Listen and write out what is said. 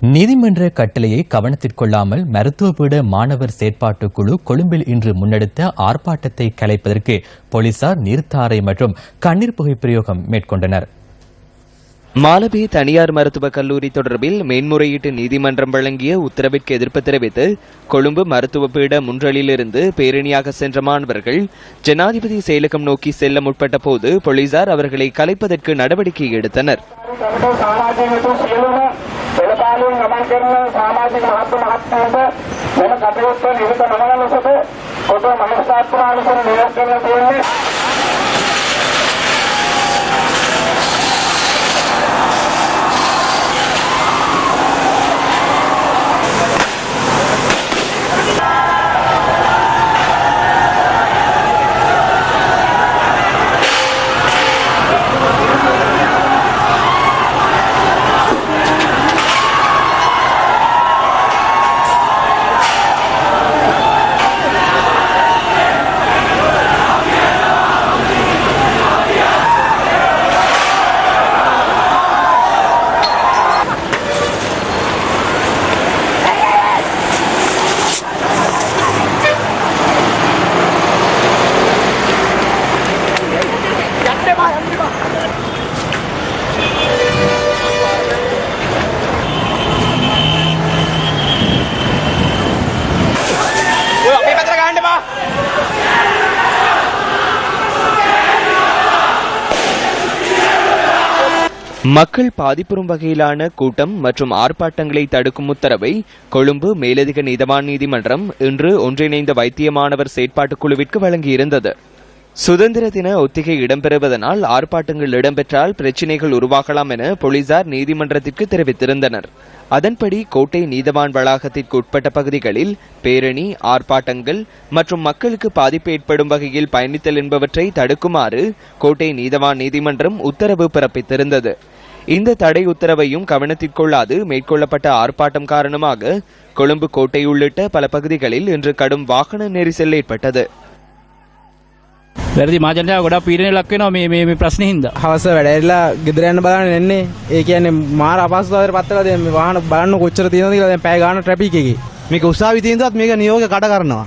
நீதிமன்ற கட்டளையை கவனத்திற்கொள்ளாமல் மருத்துவபீட மாணவர் செயற்பாட்டுக் குழு கொழும்பில் இன்று முன்னெடுத்த ஆர்ப்பாட்டத்தை கலைப்பதற்கு போலீசார் நீர்த்தாரை மற்றும் கண்ணீர் புகை பிரயோகம் மேற்கொண்டனர். மாலபே தனியார் மருத்துவக் கல்லூரி தொடர்பில் மேன்முறையீட்டு நீதிமன்றம் வழங்கிய உத்தரவிற்கு எதிர்ப்பு தெரிவித்து கொழும்பு மருத்துவ பீட முன்றலிலிருந்து பேரணியாக சென்ற மாணவர்கள் ஜனாதிபதி செயலகம் நோக்கி செல்ல முற்பட்ட போது போலீசார் அவர்களை கலைப்பதற்கு நடவடிக்கை எடுத்தனர். மக்கள் பாதிப்புறும் வகையிலான கூட்டம் மற்றும் ஆர்ப்பாட்டங்களை தடுக்கும் உத்தரவை கொழும்பு மேலதிக நீதவான் நீதிமன்றம் இன்று ஒன்றிணைந்த வைத்திய மாணவர் செயற்பாட்டுக் குழுவிற்கு வழங்கியிருந்தது. சுதந்திர தின ஒத்திகை இடம்பெறுவதனால் ஆர்ப்பாட்டங்கள் இடம்பெற்றால் பிரச்சினைகள் உருவாகலாம் என போலீசார் நீதிமன்றத்திற்கு தெரிவித்திருந்தனர். அதன்படி கோட்டை நீதவான் வளாகத்திற்கு உட்பட்ட பகுதிகளில் பேரணி ஆர்ப்பாட்டங்கள் மற்றும் மக்களுக்கு பாதிப்பு ஏற்படும் வகையில் பயணித்தல் என்பவற்றை தடுக்குமாறு கோட்டை நீதவான் நீதிமன்றம் உத்தரவு பிறப்பித்திருந்தது. இந்த தடை உத்தரவையும் கவனத்திற்கொள்ளாது மேற்கொள்ளப்பட்ட ஆர்ப்பாட்டம் காரணமாக கொழும்பு கோட்டை உள்ளிட்ட பல பகுதிகளில் இன்று கடும் வாகன நெரிசல் ஏற்பட்டது. වැරදි මාජනයා ගොඩක් පීඩනය ලක් වෙනවා මේ මේ මේ ප්‍රශ්නේ හින්දා. හවස වැඩැරිලා ගෙදර යන්න බලන්න එන්නේ. ඒ කියන්නේ මාර අපහසුතාවයට පත් වෙලා දැන් මේ වාහන බලන්න කොච්චර තියෙනවද කියලා දැන් පැය ගාන ට්‍රැෆික් එකේ. මේක උසාවි තියෙනවත් මේක නියෝග කඩ කරනවා